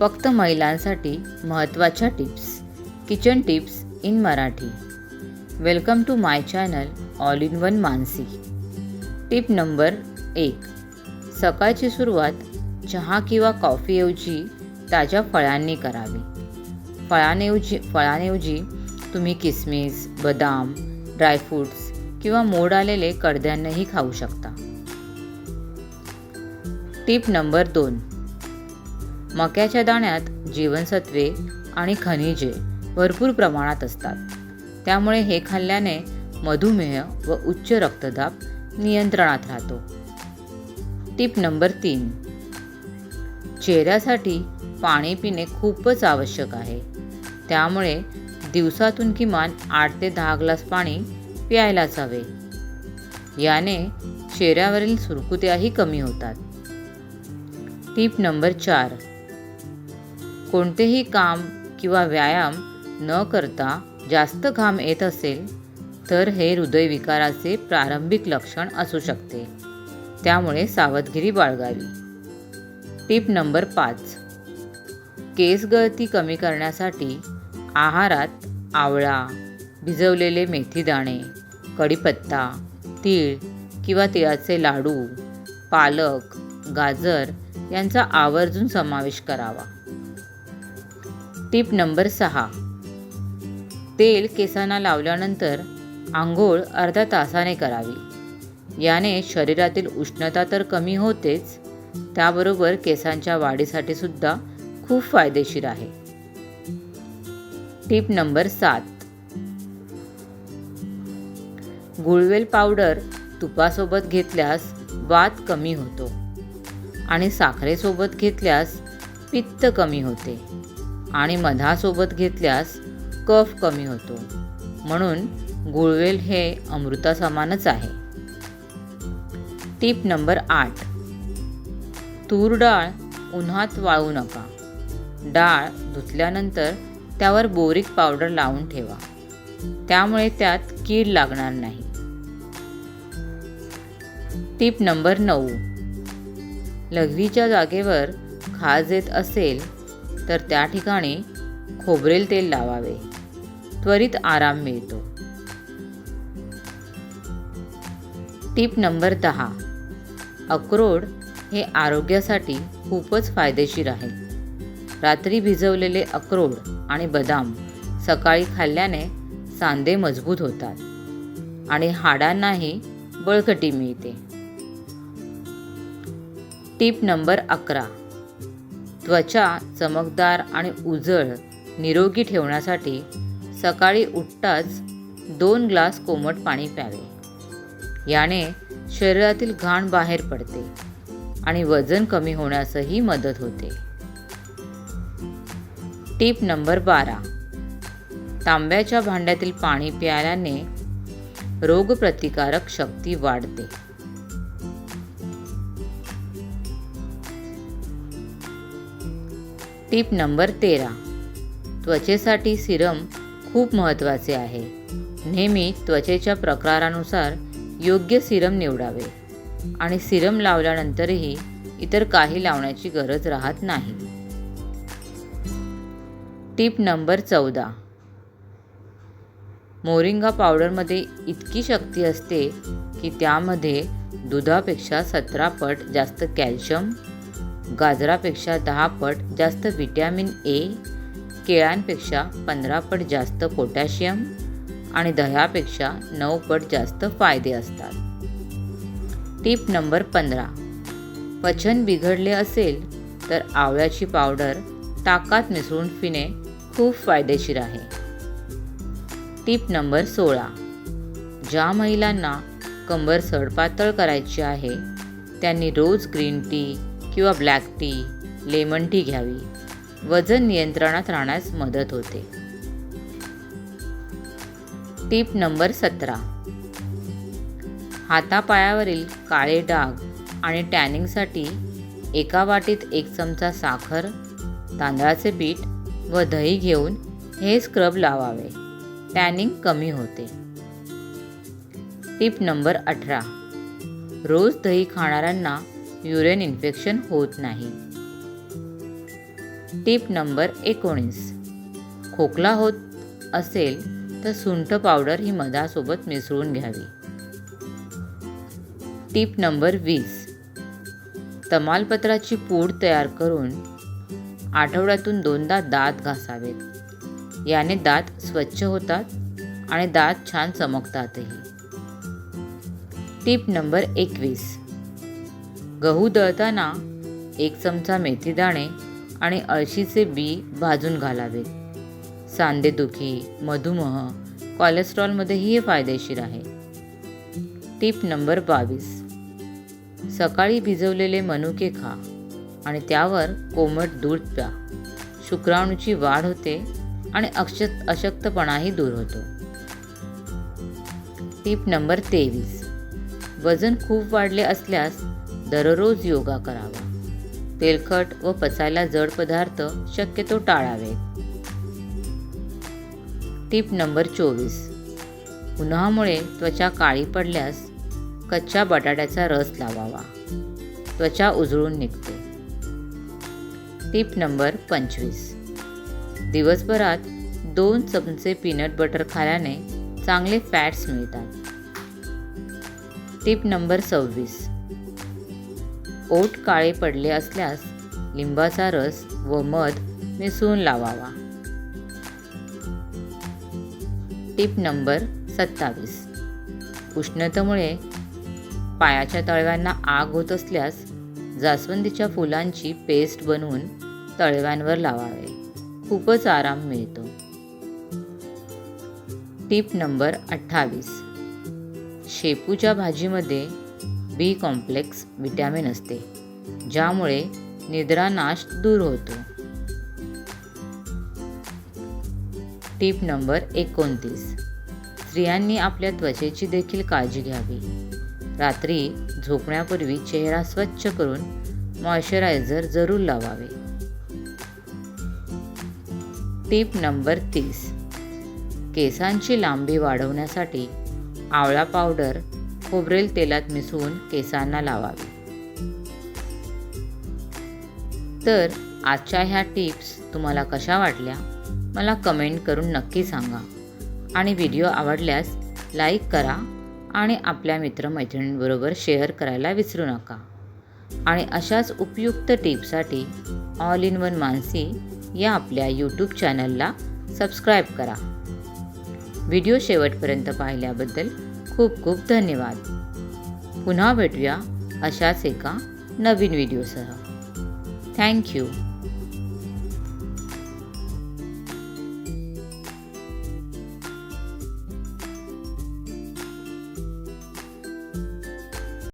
फक्त महिलांसाठी महत्त्वाच्या tips. Kitchen tips in Marathi. Welcome to my channel all in one Mansi. Tip number एक. सकाळची सुरुवात चहा किंवा कॉफीऐवजी ताज्या फळांनी करावी. फळांऐवजी फळांऐवजी तुम्ही किसमिस बदाम ड्रायफ्रूट्स किंवा मोड आलेले कडध्यांनाही खाऊ शकता. टिप नंबर दोन. मक्याच्या दाण्यात जीवनसत्वे आणि खनिजे भरपूर प्रमाणात असतात. त्यामुळे हे खाल्ल्याने मधुमेह व उच्च रक्तदाब नियंत्रणात राहतो. टिप नंबर तीन. चेहऱ्यासाठी पाणी पिणे खूपच आवश्यक आहे. त्यामुळे दिवसातून किमान आठ ते दहा ग्लास पाणी प्यायलाच हवे याने चेहऱ्यावरील सुरकुत्याही कमी होतात. टीप नंबर चार. कोणतेही काम किंवा व्यायाम न करता जास्त घाम येत असेल तर हे हृदयविकाराचे प्रारंभिक लक्षण असू शकते. त्यामुळे सावधगिरी बाळगावी. टीप नंबर पाच. केस गळती कमी करण्यासाठी आहारात आवळा भिजवलेले मेथीदाणे कढीपत्ता तीळ किंवा तिळाचे लाडू पालक गाजर यांचा आवर्जून समावेश करावा. टिप नंबर सहा. तेल केसांना लावल्यानंतर आंघोळ अर्धा तासाने करावी. याने शरीरातील उष्णता तर कमी होतेच त्याबरोबर केसांच्या वाढीसाठी सुद्धा खूप फायदेशीर आहे. टिप नंबर सात. गुळवेल पावडर तुपासोबत घेतल्यास वात कमी होतो आणि साखरेसोबत घेतल्यास पित्त कमी होते. आणि मधासोबत घेतल्यास कफ कमी होतो. म्हणून गुळवेल हे अमृतासमानच आहे. टीप नंबर आठ. तूर डाळ उन्हात वाळू नका. डाळ धुतल्यानंतर त्यावर बोरिक पावडर लावून ठेवा. त्यामुळे त्यात कीड लागणार नाही. टीप नंबर नऊ. लघवीच्या जागेवर खाज येत असेल तर त्या ठिकाणी खोबरेल तेल लावावे. त्वरित आराम मिळतो. टीप नंबर दहा. अक्रोड हे आरोग्यासाठी खूपच फायदेशीर आहे. रात्री भिजवलेले अक्रोड आणि बदाम सकाळी खाल्ल्याने सांधे मजबूत होतात आणि हाडांनाही बळकटी मिळते. टीप नंबर अकरा. त्वचा चमकदार आणि उजळ निरोगी ठेवण्यासाठी सकाळी उठताच दोन ग्लास कोमट पाणी प्यावे. याने शरीरातील घाण बाहेर पडते आणि वजन कमी होण्यासही मदत होते. टीप नंबर बारा. तांब्याच्या भांड्यातील पाणी प्यायल्याने रोगप्रतिकारक शक्ती वाढते. टीप नंबर तेरा. त्वचेसाठी सिरम खूप महत्त्वाचे आहे. नेहमी त्वचेच्या प्रकारानुसार योग्य सिरम निवडावे आणि सिरम लावल्यानंतरही इतर काही लावण्याची गरज राहत नाही. टिप नंबर चौदा. मोरिंगा पावडरमध्ये इतकी शक्ती असते की त्यामध्ये दुधापेक्षा सतरा पट जास्त कॅल्शियम गाजरापेक्षा दहा पट जास्त विटॅमिन ए केळ्यांपेक्षा पंधरा पट जास्त पोटॅशियम आणि दह्यापेक्षा नऊ पट जास्त फायदे असतात. टीप नंबर पंधरा. पचन बिघडले असेल तर आवळ्याची पावडर ताकात मिसळून पिणे खूप फायदेशीर आहे. टीप नंबर सोळा. ज्या महिलांना कंबर सडपातळ करायची आहे त्यांनी रोज ग्रीन टी किंवा ब्लॅक टी लेमन टी घ्यावी. वजन नियंत्रणात राहण्यास मदत होते. टीप नंबर सतरा. हातापायावरील काळे डाग आणि टॅनिंगसाठी एका वाटीत एक चमचा साखर तांदळाचे पीठ व दही घेऊन हे स्क्रब लावावे. टॅनिंग कमी होते. टिप नंबर अठरा. रोज दही खाणाऱ्यांना युरेन इन्फेक्शन होत नाही. टीप नंबर एकोणीस. खोकला होत असेल तर सुंठ पावडर ही मधासोबत मिसळून घ्यावी. टीप नंबर वीस. तमालपत्राची पूड तयार करून आठवड्यातून दोनदा दात घासावेत. याने दात स्वच्छ होतात आणि दात छान चमकतातही. टीप नंबर एकवीस. गहू दळताना एक चमचा मेथीदाणे आणि अळशीचे बी भाजून घालावेत सांधेदुखी मधुमेह कॉलेस्ट्रॉलमध्येही हे फायदेशीर आहे. टीप नंबर बावीस. सकाळी भिजवलेले मनुके खा आणि त्यावर कोमट दूध प्या. शुक्राणूची वाढ होते आणि अक्ष अशक्तपणाही दूर होतो. टीप नंबर तेवीस. वजन खूप वाढले असल्यास दररोज योगा करावा. तेलकट व पचायला जड पदार्थ शक्यतो टाळावे. टीप नंबर चोवीस. उन्हामुळे त्वचा काळी पडल्यास कच्च्या बटाट्याचा रस लावावा. त्वचा उजळून निघते. टीप नंबर पंचवीस. दिवसभरात दोन चमचे पीनट बटर खाल्याने चांगले फॅट्स मिळतात. टीप नंबर सव्वीस. ओठ काळे पडले असल्यास लिंबाचा रस व मध मिसळून लावावा. टिप नंबर सत्तावीस. उष्णतेमुळे पायाच्या तळव्यांना आग होत असल्यास जास्वंदीच्या फुलांची पेस्ट बनवून तळव्यांवर लावावे. खूपच आराम मिळतो. टीप नंबर अठ्ठावीस. शेपूच्या भाजीमध्ये बी कॉम्प्लेक्स विटॅमिन असते ज्यामुळे निद्रानाश दूर होतो. टीप नंबर एकोणतीस. स्त्रियांनी आपल्या त्वचेची देखील काळजी घ्यावी. रात्री झोपण्यापूर्वी चेहरा स्वच्छ करून मॉइश्चरायझर जरूर लावावे. टीप नंबर तीस. केसांची लांबी वाढवण्यासाठी आवळा पावडर खोबरेल तेलात मिसळून केसांना लावावे. तर आजच्या ह्या टिप्स तुम्हाला कशा वाटल्या मला कमेंट करून नक्की सांगा. आणि व्हिडिओ आवडल्यास लाईक करा आणि आपल्या मित्रमैत्रिणींबरोबर शेअर करायला विसरू नका. आणि अशाच उपयुक्त टिप्ससाठी ऑल इन वन मानसी या आपल्या यूट्यूब चॅनलला सबस्क्राईब करा. व्हिडिओ शेवटपर्यंत पाहिल्याबद्दल खूप खूप धन्यवाद. पुन्हा भेटूया अशाच एका नवीन व्हिडिओसह. थँक्यू